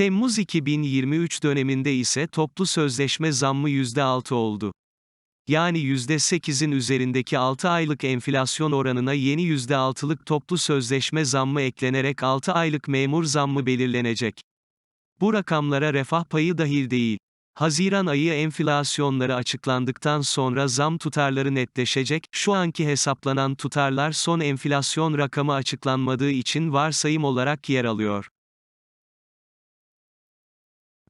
Temmuz 2023 döneminde ise toplu sözleşme zammı %6 oldu. Yani %8'in üzerindeki 6 aylık enflasyon oranına yeni %6'lık toplu sözleşme zammı eklenerek 6 aylık memur zammı belirlenecek. Bu rakamlara refah payı dahil değil. Haziran ayı enflasyonları açıklandıktan sonra zam tutarları netleşecek, şu anki hesaplanan tutarlar son enflasyon rakamı açıklanmadığı için varsayım olarak yer alıyor.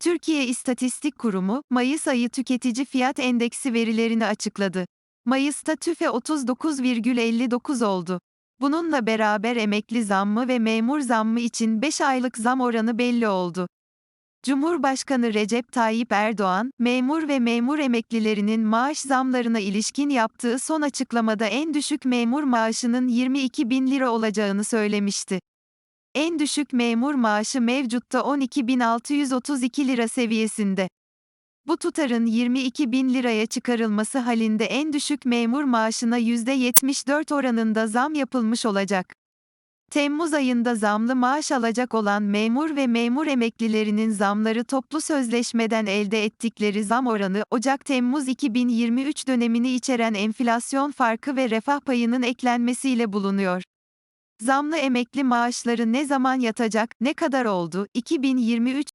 Türkiye İstatistik Kurumu, Mayıs ayı tüketici fiyat endeksi verilerini açıkladı. Mayıs'ta TÜFE 39,59 oldu. Bununla beraber emekli zammı ve memur zammı için 5 aylık zam oranı belli oldu. Cumhurbaşkanı Recep Tayyip Erdoğan, memur ve memur emeklilerinin maaş zamlarına ilişkin yaptığı son açıklamada en düşük memur maaşının 22 bin lira olacağını söylemişti. En düşük memur maaşı mevcutta 12.632 lira seviyesinde. Bu tutarın 22 bin liraya çıkarılması halinde en düşük memur maaşına %74 oranında zam yapılmış olacak. Temmuz ayında zamlı maaş alacak olan memur ve memur emeklilerinin zamları toplu sözleşmeden elde ettikleri zam oranı, Ocak-Temmuz 2023 dönemini içeren enflasyon farkı ve refah payının eklenmesiyle bulunuyor. Zamlı emekli maaşları ne zaman yatacak, ne kadar oldu? 2023